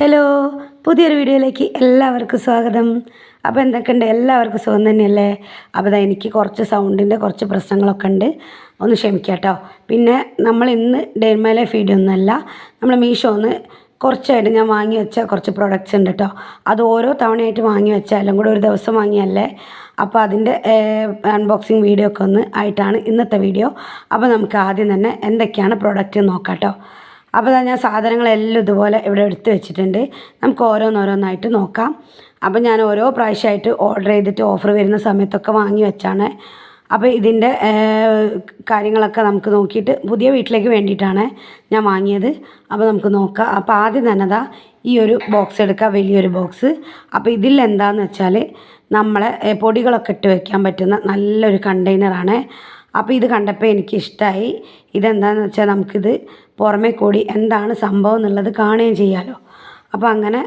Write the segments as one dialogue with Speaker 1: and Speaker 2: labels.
Speaker 1: Hello പുതിയൊരു വീഡിയോയിലേക്ക് എല്ലാവർക്കും സ്വാഗതം. അപ്പോൾ എന്തൊക്കെയുണ്ട്? എല്ലാവർക്കും സുഖം തന്നെയല്ലേ? അപ്പോൾ എനിക്ക് കുറച്ച് സൗണ്ടിന്റെ കുറച്ച് പ്രശ്നങ്ങളൊക്കെ ഉണ്ട്. ഒന്ന് ക്ഷമിക്കാം കേട്ടോ. പിന്നെ നമ്മൾ ഇന്ന് ഡെയിൻമേലെ വീഡിയോ ഒന്നുമല്ല നമ്മൾ മീഷോന്ന് കുറച്ചായിട്ട് ഞാൻ വാങ്ങി വെച്ച കുറച്ച് പ്രൊഡക്റ്റ്സ് ഉണ്ട് കേട്ടോ. അത് ഓരോ തവണയായിട്ട് വാങ്ങി വെച്ച എല്ലാം കൂടെ ഒരു ദിവസം വാങ്ങിയല്ലേ? അപ്പോൾ അതിന്റെ അൺബോക്സിങ് വീഡിയോ ഒക്കെ ഒന്ന് ആയിട്ടാണ് ഇന്നത്തെ വീഡിയോ അപ്പോൾ നമുക്ക് ആദ്യം തന്നെ എന്തൊക്കെയാണ് പ്രൊഡക്റ്റ് നോക്കാം കേട്ടോ. അപ്പോൾ ഞാൻ സാധനങ്ങളെല്ലാം ഇതുപോലെ ഇവിടെ എടുത്ത് വെച്ചിട്ടുണ്ട്. നമുക്ക് ഓരോന്നോരോന്നായിട്ട് നോക്കാം. അപ്പോൾ ഞാൻ ഓരോ പ്രാവശ്യമായിട്ട് ഓർഡർ ചെയ്തിട്ട് ഓഫർ വരുന്ന സമയത്തൊക്കെ വാങ്ങി വെച്ചാണ്. അപ്പോൾ ഇതിന്റെ കാര്യങ്ങളൊക്കെ നമുക്ക് നോക്കിയിട്ട് പുതിയ വീട്ടിലേക്ക് വേണ്ടിയിട്ടാണ് ഞാൻ വാങ്ങിയത്. അപ്പോൾ നമുക്ക് നോക്കാം. അപ്പോൾ ആദ്യം തന്നെ അതാ ഈ ഒരു ബോക്സ് എടുക്കുക വലിയൊരു ബോക്സ് അപ്പോൾ ഇതിൽ എന്താണെന്ന് വെച്ചാൽ നമ്മളെ പൊടികളൊക്കെ ഇട്ട് വയ്ക്കാൻ പറ്റുന്ന നല്ലൊരു കണ്ടെയ്നറാണ് അപ്പോൾ ഇത് കണ്ടപ്പോൾ എനിക്കിഷ്ടമായി ഇതെന്താണെന്ന് വെച്ചാൽ നമുക്കിത് പുറമേ കൂടി എന്താണ് സംഭവം എന്നുള്ളത് കാണുകയും ചെയ്യാമല്ലോ അപ്പോൾ അങ്ങനെ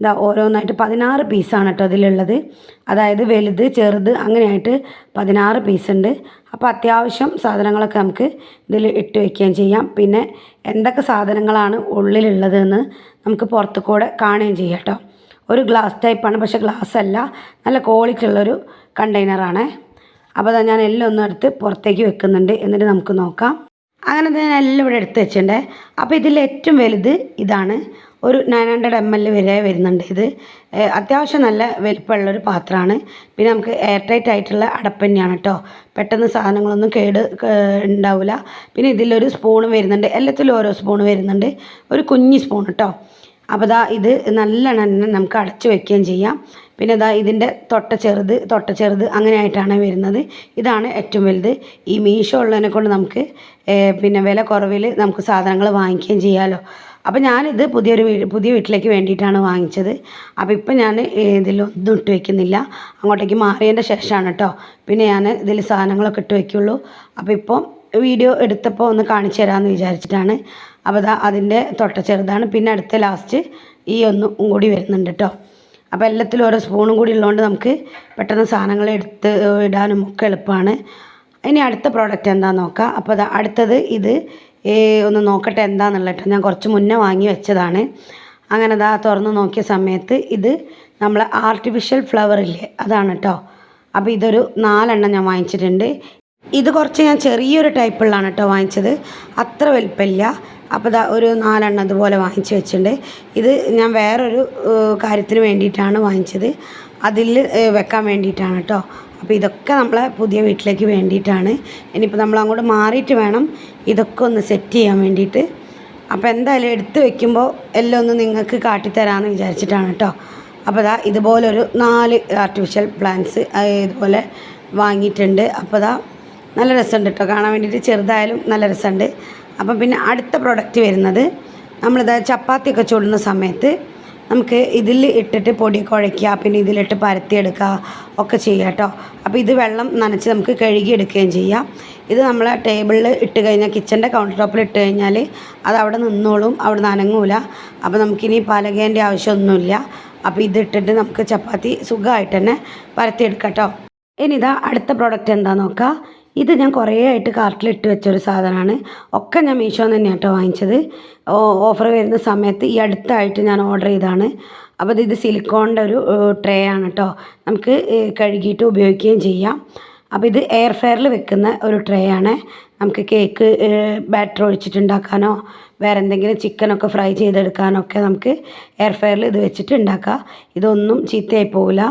Speaker 1: ഇതാ ഓരോന്നായിട്ട് പതിനാറ് പീസാണ് കേട്ടോ അതിലുള്ളത് അതായത് വലുത് ചെറുത് അങ്ങനെയായിട്ട് പതിനാറ് പീസ് ഉണ്ട്. അപ്പോൾ അത്യാവശ്യം സാധനങ്ങളൊക്കെ നമുക്ക് ഇതിൽ ഇട്ട് വയ്ക്കുകയും ചെയ്യാം. പിന്നെ എന്തൊക്കെ സാധനങ്ങളാണ് ഉള്ളിലുള്ളതെന്ന് നമുക്ക് പുറത്തു കൂടെ കാണുകയും ചെയ്യാം കേട്ടോ. ഒരു ഗ്ലാസ് ടൈപ്പാണ് പക്ഷേ ഗ്ലാസ് അല്ല. നല്ല ക്വാളിറ്റി ഉള്ളൊരു കണ്ടെയ്നറാണ് അപ്പോൾ ഞാൻ എല്ലാം ഒന്നും എടുത്ത് പുറത്തേക്ക് വെക്കുന്നുണ്ട്. എന്നിട്ട് നമുക്ക് നോക്കാം. അങ്ങനെ ഞാൻ എല്ലാം ഇവിടെ എടുത്ത് വെച്ചിട്ടുണ്ട്. അപ്പോൾ ഇതിൽ ഏറ്റവും വലുത് ഇതാണ്. ഒരു നയൻ ഹൺഡ്രഡ് എം എൽ വരെ വരുന്നുണ്ട് ഇത്. അത്യാവശ്യം നല്ല വലിപ്പമുള്ളൊരു പാത്രമാണ്. പിന്നെ നമുക്ക് എയർ ടൈറ്റ് ആയിട്ടുള്ള അടപ്പ് തന്നെയാണ് കേട്ടോ. പെട്ടെന്ന് സാധനങ്ങളൊന്നും കേട് ഉണ്ടാവില്ല പിന്നെ ഇതിലൊരു സ്പൂൺ വരുന്നുണ്ട്. എല്ലാത്തിലും ഓരോ സ്പൂൺ വരുന്നുണ്ട്. ഒരു കുഞ്ഞി സ്പൂൺ കേട്ടോ. അപ്പോൾ ദാ ഇത് നല്ലെണ്ണ നമുക്ക് അടച്ചു വയ്ക്കുകയും ചെയ്യാം. പിന്നെ ഇതാ ഇതിന്റെ തൊട്ട ചെറുത് തൊട്ട ചെറുത് അങ്ങനെ ആയിട്ടാണ് വരുന്നത്. ഇതാണ് ഏറ്റവും വലുത്. ഈ മീഷോ ഉള്ളതിനെ കൊണ്ട് നമുക്ക് പിന്നെ വില കുറവിൽ നമുക്ക് സാധനങ്ങൾ വാങ്ങിക്കുകയും ചെയ്യാമല്ലോ അപ്പോൾ ഞാനിത് പുതിയൊരു വീട് പുതിയ വീട്ടിലേക്ക് വേണ്ടിയിട്ടാണ് വാങ്ങിച്ചത്. അപ്പോൾ ഇപ്പം ഞാൻ ഇതിലൊന്നും ഇട്ട് വെക്കുന്നില്ല. അങ്ങോട്ടേക്ക് മാറിയതിന്റെ ശേഷമാണ് കേട്ടോ. പിന്നെ ഞാൻ ഇതിൽ സാധനങ്ങളൊക്കെ ഇട്ട് വയ്ക്കുള്ളൂ അപ്പോൾ ഇപ്പം വീഡിയോ എടുത്തപ്പോൾ ഒന്ന് കാണിച്ചു തരാമെന്ന് വിചാരിച്ചിട്ടാണ്. അപ്പോൾ അതാ അതിന്റെ തൊട്ട ചെറുതാണ്. പിന്നെ അടുത്ത ലാസ്റ്റ് ഈ ഒന്നും കൂടി വരുന്നുണ്ട് കേട്ടോ. അപ്പോൾ എല്ലാത്തിലും ഓരോ സ്പൂണും കൂടി ഉള്ളതുകൊണ്ട് നമുക്ക് പെട്ടെന്ന് സാധനങ്ങൾ എടുത്ത് ഇടാനും ഒക്കെ എളുപ്പമാണ്. ഇനി അടുത്ത പ്രോഡക്റ്റ് എന്താണെന്ന് നോക്കാം. അപ്പോൾ അത് അടുത്തത് ഇത് ഒന്ന് നോക്കട്ടെ എന്താണെന്നുള്ളത് ഞാൻ കുറച്ച് മുന്നേ വാങ്ങി വെച്ചതാണ്. അങ്ങനെ ദാ തുറന്ന് നോക്കിയ സമയത്ത് ഇത് നമ്മൾ ആർട്ടിഫിഷ്യൽ ഫ്ലവർ ഇല്ലേ അതാണ് കേട്ടോ. അപ്പോൾ ഇതൊരു നാലെണ്ണം ഞാൻ വാങ്ങിച്ചിട്ടുണ്ട്. ഇത് കുറച്ച് ഞാൻ ചെറിയൊരു ടൈപ്പുള്ളതാണ് കേട്ടോ വാങ്ങിച്ചത്. അത്ര വലിപ്പമില്ല. അപ്പോൾ ദാ ഒരു നാലെണ്ണം അതുപോലെ വാങ്ങിച്ച് വെച്ചിട്ടുണ്ട്. ഇത് ഞാൻ വേറൊരു കാര്യത്തിന് വേണ്ടിയിട്ടാണ് വാങ്ങിച്ചത്. അതിൽ വെക്കാൻ വേണ്ടിയിട്ടാണ് കേട്ടോ അപ്പോൾ ഇതൊക്കെ നമ്മളെ പുതിയ വീട്ടിലേക്ക് വേണ്ടിയിട്ടാണ്. ഇനിയിപ്പോൾ നമ്മൾ അങ്ങോട്ട് മാറിയിട്ട് വേണം ഇതൊക്കെ ഒന്ന് സെറ്റ് ചെയ്യാൻ വേണ്ടിയിട്ട്. അപ്പോൾ എന്തായാലും എടുത്ത് വെക്കുമ്പോൾ എല്ലാം ഒന്ന് നിങ്ങൾക്ക് കാട്ടിത്തരാമെന്ന് വിചാരിച്ചിട്ടാണ് കേട്ടോ അപ്പോൾ ദാ ഇതുപോലൊരു നാല് ആർട്ടിഫിഷ്യൽ പ്ലാന്റ്സ് ഇതുപോലെ വാങ്ങിയിട്ടുണ്ട്. അപ്പോൾ ദാ നല്ല രസമുണ്ട് കേട്ടോ കാണാൻ വേണ്ടിയിട്ട് ചെറുതായാലും നല്ല രസമുണ്ട്. അപ്പം പിന്നെ അടുത്ത പ്രോഡക്റ്റ് വരുന്നത് നമ്മളിത് ചപ്പാത്തിയൊക്കെ ചുടുന്ന സമയത്ത് നമുക്ക് ഇതിൽ ഇട്ടിട്ട് പൊടി കുഴയ്ക്കുക പിന്നെ ഇതിലിട്ട് പരത്തിയെടുക്കുക ഒക്കെ ചെയ്യുക കേട്ടോ അപ്പോൾ ഇത് വെള്ളം നനച്ച് നമുക്ക് കഴുകിയെടുക്കുകയും ചെയ്യാം. ഇത് നമ്മൾ ടേബിളിൽ ഇട്ട് കഴിഞ്ഞാൽ കിച്ചന്റെ കൗണ്ടർ ടോപ്പിൽ ഇട്ട് കഴിഞ്ഞാൽ അത് അവിടെ നിന്നോളും അവിടെ നിന്ന് അനങ്ങൂല. അപ്പോൾ നമുക്കിനി പലകേന്റെ ആവശ്യമൊന്നുമില്ല. അപ്പോൾ ഇതിട്ടിട്ട് നമുക്ക് ചപ്പാത്തി സുഖമായിട്ട് തന്നെ പരത്തിയെടുക്കാം കേട്ടോ ഇനി ഇതാ അടുത്ത പ്രോഡക്റ്റ് എന്താ നോക്കാം. ഇത് ഞാൻ കുറേ ആയിട്ട് കാർട്ടിലിട്ട് വെച്ചൊരു സാധനമാണ്. ഒക്കെ ഞാൻ മീഷോ തന്നെയാണ് കേട്ടോ വാങ്ങിച്ചത്. ഓഫർ വരുന്ന സമയത്ത് ഈ അടുത്തായിട്ട് ഞാൻ ഓർഡർ ചെയ്തതാണ്. അപ്പോൾ ഇത് സിലിക്കോണിന്റെ ഒരു ട്രേ ആണ് കേട്ടോ നമുക്ക് കഴുകിയിട്ട് ഉപയോഗിക്കുകയും ചെയ്യാം. അപ്പോൾ ഇത് എയർ ഫെയറിൽ വെക്കുന്ന ഒരു ട്രേ ആണ്. നമുക്ക് കേക്ക് ബാറ്റർ ഒഴിച്ചിട്ടുണ്ടാക്കാനോ വേറെ എന്തെങ്കിലും ചിക്കനൊക്കെ ഫ്രൈ ചെയ്തെടുക്കാനോ ഒക്കെ നമുക്ക് എയർ ഫെയറിൽ ഇത് വെച്ചിട്ട് ഉണ്ടാക്കാം. ഇതൊന്നും ചീത്തയായി പോവില്ല.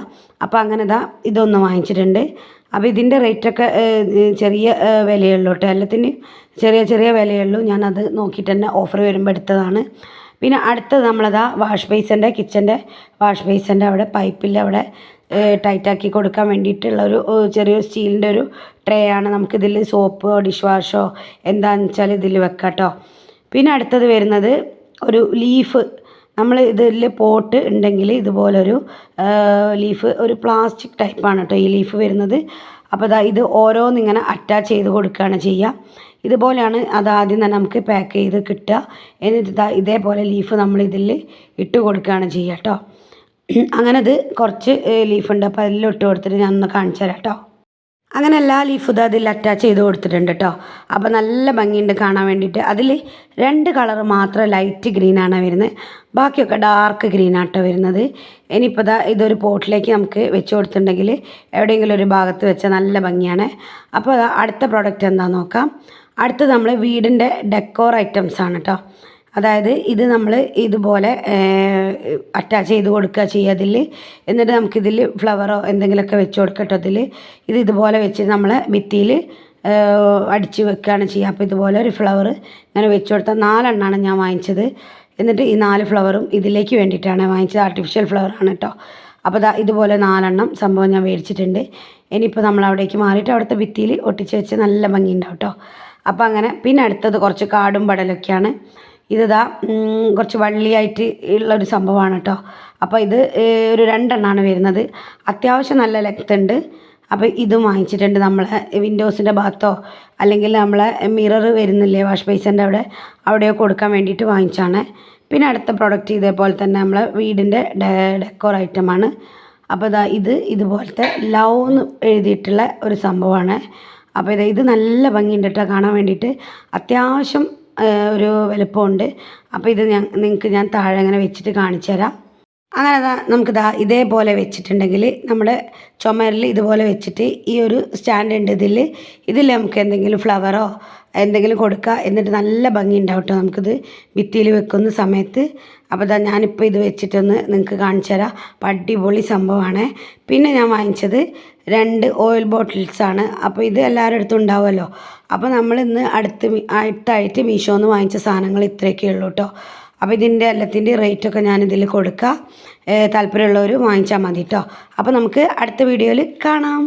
Speaker 1: അപ്പോൾ അങ്ങനെ ഇതാ ഇതൊന്ന് വാങ്ങിച്ചിട്ടുണ്ട്. അപ്പോൾ ഇതിന്റെ റേറ്റൊക്കെ ചെറിയ വിലയുള്ളൂ കേട്ടോ. എല്ലാത്തിനും ചെറിയ ചെറിയ വിലയുള്ളൂ. ഞാനത് നോക്കിയിട്ട് തന്നെ ഓഫർ വരുമ്പോൾ എടുത്തതാണ്. പിന്നെ അടുത്തത് നമ്മളതാ വാഷ് ബേസിന്റെ കിച്ചന്റെ വാഷ് ബേസിന്റെ അവിടെ പൈപ്പിൽ അവിടെ ടൈറ്റാക്കി കൊടുക്കാൻ വേണ്ടിയിട്ടുള്ള ഒരു ചെറിയ സ്റ്റീലിന്റെ ഒരു ട്രേ ആണ് നമുക്കിതിൽ സോപ്പോ ഡിഷ് വാഷോ എന്താണെന്ന് വെച്ചാൽ ഇതിൽ വെക്കാം കേട്ടോ പിന്നെ അടുത്തത് വരുന്നത് ഒരു ലീഫ്. നമ്മൾ ഇതിൽ പോട്ട് ഉണ്ടെങ്കിൽ ഇതുപോലൊരു ലീഫ് ഒരു പ്ലാസ്റ്റിക് ടൈപ്പാണ് കേട്ടോ ഈ ലീഫ് വരുന്നത്. അപ്പോൾ അതാ ഇത് ഓരോന്നിങ്ങനെ അറ്റാച്ച് ചെയ്ത് കൊടുക്കുകയാണ് ചെയ്യുക. ഇതുപോലെയാണ് അത് ആദ്യം തന്നെ നമുക്ക് പാക്ക് ചെയ്ത് കിട്ടുക. എന്നിട്ട് ഇതേപോലെ ലീഫ് നമ്മൾ ഇതിൽ ഇട്ട് കൊടുക്കുകയാണ് ചെയ്യുക കേട്ടോ അങ്ങനെ ഇത് കുറച്ച് ലീഫുണ്ട്. അപ്പോൾ അതിൽ ഇട്ട് കൊടുത്തിട്ട് ഞാൻ ഒന്ന് കാണിച്ചു തരാം കേട്ടോ അങ്ങനെ എല്ലാ ലീഫും ഇത് അതിൽ അറ്റാച്ച് ചെയ്ത് കൊടുത്തിട്ടുണ്ട് കേട്ടോ അപ്പോൾ നല്ല ഭംഗിയുണ്ട് കാണാൻ വേണ്ടിയിട്ട്. അതിൽ രണ്ട് കളർ മാത്രം ലൈറ്റ് ഗ്രീൻ ആണ് വരുന്നത്. ബാക്കിയൊക്കെ ഡാർക്ക് ഗ്രീനാട്ടോ വരുന്നത്. ഇനിയിപ്പോൾ ദാ ഇതൊരു പോട്ടിലേക്ക് നമുക്ക് വെച്ച് കൊടുത്തിട്ടുണ്ടെങ്കിൽ എവിടെയെങ്കിലും ഒരു ഭാഗത്ത് വെച്ചാൽ നല്ല ഭംഗിയാണ്. അപ്പോൾ അടുത്ത പ്രോഡക്റ്റ് എന്താണെന്ന് നോക്കാം. അടുത്തത് നമ്മൾ വീടിന്റെ ഡെക്കോർ ഐറ്റംസ് ആണ് കേട്ടോ അതായത് ഇത് നമ്മൾ ഇതുപോലെ അറ്റാച്ച് ചെയ്ത് കൊടുക്കുക ചെയ്യുക. അതിൽ എന്നിട്ട് നമുക്കിതിൽ ഫ്ലവറോ എന്തെങ്കിലുമൊക്കെ വെച്ച് കൊടുക്കട്ടോ അതിൽ ഇത് ഇതുപോലെ വെച്ച് നമ്മൾ ഭിത്തിയിൽ അടിച്ച് വെക്കുകയാണ് ചെയ്യുക. അപ്പോൾ ഇതുപോലെ ഒരു ഫ്ലവർ ഇങ്ങനെ വെച്ച് കൊടുത്താൽ നാലെണ്ണമാണ് ഞാൻ വാങ്ങിച്ചത്. എന്നിട്ട് ഈ നാല് ഫ്ലവറും ഇതിലേക്ക് വേണ്ടിയിട്ടാണ് വാങ്ങിച്ചത്. ആർട്ടിഫിഷ്യൽ ഫ്ലവറാണ് കേട്ടോ അപ്പോൾ ദാ ഇതുപോലെ നാലെണ്ണം സംഭവം ഞാൻ മേടിച്ചിട്ടുണ്ട്. ഇനിയിപ്പോൾ നമ്മൾ അവിടേക്ക് മാറിയിട്ട് അവിടുത്തെ ഭിത്തിയിൽ ഒട്ടിച്ച് വെച്ച് നല്ല ഭംഗിയുണ്ടാവും കേട്ടോ അപ്പോൾ അങ്ങനെ പിന്നെ അടുത്തത് കുറച്ച് കാടും പടലൊക്കെയാണ്. ഇതാ കുറച്ച് വള്ളിയായിട്ട് ഉള്ള ഒരു സംഭവമാണ് കേട്ടോ അപ്പോൾ ഇത് ഒരു രണ്ടെണ്ണമാണ് വരുന്നത്. അത്യാവശ്യം നല്ല ലെങ്ത് ഉണ്ട്. അപ്പോൾ ഇതും വാങ്ങിച്ചിട്ടുണ്ട് നമ്മളെ വിൻഡോസിന്റെ ഭാഗത്തോ അല്ലെങ്കിൽ നമ്മളെ മിറർ വരുന്നില്ലേ വാഷ് ബേസിന്റെ അവിടെ അവിടെയോ കൊടുക്കാൻ വേണ്ടിയിട്ട് വാങ്ങിച്ചാണ് പിന്നെ അടുത്ത പ്രോഡക്റ്റ് ഇതേപോലെ തന്നെ നമ്മളെ വീടിന്റെ ഡെക്കോർ ഐറ്റമാണ് അപ്പോൾ ഇതാ ഇത് ഇതുപോലത്തെ ലവ് എന്ന് എഴുതിയിട്ടുള്ള ഒരു സംഭവമാണ്. അപ്പോൾ ഇത് ഇത് നല്ല ഭംഗിയുണ്ട് കേട്ടോ കാണാൻ വേണ്ടിയിട്ട്. അത്യാവശ്യം ഒരു വലുപ്പമുണ്ട്. അപ്പോൾ ഇത് ഞാൻ നിങ്ങൾക്ക് ഞാൻ താഴെ അങ്ങനെ വെച്ചിട്ട് കാണിച്ചു തരാം. അങ്ങനെ നമുക്ക് ദാ ഇതേപോലെ വെച്ചിട്ടുണ്ടെങ്കിൽ നമ്മുടെ ചുമരിൽ ഇതുപോലെ വെച്ചിട്ട് ഈ ഒരു സ്റ്റാൻഡ് ഉണ്ട് ഇതിൽ ഇതിൽ നമുക്ക് എന്തെങ്കിലും ഫ്ലവറോ എന്തെങ്കിലും കൊടുക്കുക എന്നിട്ട് നല്ല ഭംഗി ഉണ്ടാവും കേട്ടോ നമുക്കിത് ഭിത്തിയിൽ വെക്കുന്ന സമയത്ത്. അപ്പോൾ ദാ ഞാനിപ്പോൾ ഇത് വെച്ചിട്ടൊന്ന് നിങ്ങൾക്ക് കാണിച്ചു തരാം. അടിപൊളി സംഭവമാണ്. പിന്നെ ഞാൻ വാങ്ങിച്ചത് രണ്ട് ഓയിൽ ബോട്ടിൽസ് ആണ്. അപ്പോൾ ഇത് എല്ലാവരുടെ അടുത്തും ഉണ്ടാവുമല്ലോ. അപ്പോൾ നമ്മൾ ഇന്ന് അടുത്ത് അടുത്തായിട്ട് മീഷോന്ന് വാങ്ങിച്ച സാധനങ്ങൾ ഇത്രയൊക്കെ ഉള്ളൂ കേട്ടോ അപ്പോൾ ഇതിന്റെ എല്ലാത്തിന്റെ റേറ്റൊക്കെ ഞാനിതിൽ കൊടുക്കാം. താല്പര്യമുള്ളവർ വാങ്ങിച്ചാൽ മതി കേട്ടോ അപ്പോൾ നമുക്ക് അടുത്ത വീഡിയോയിൽ കാണാം.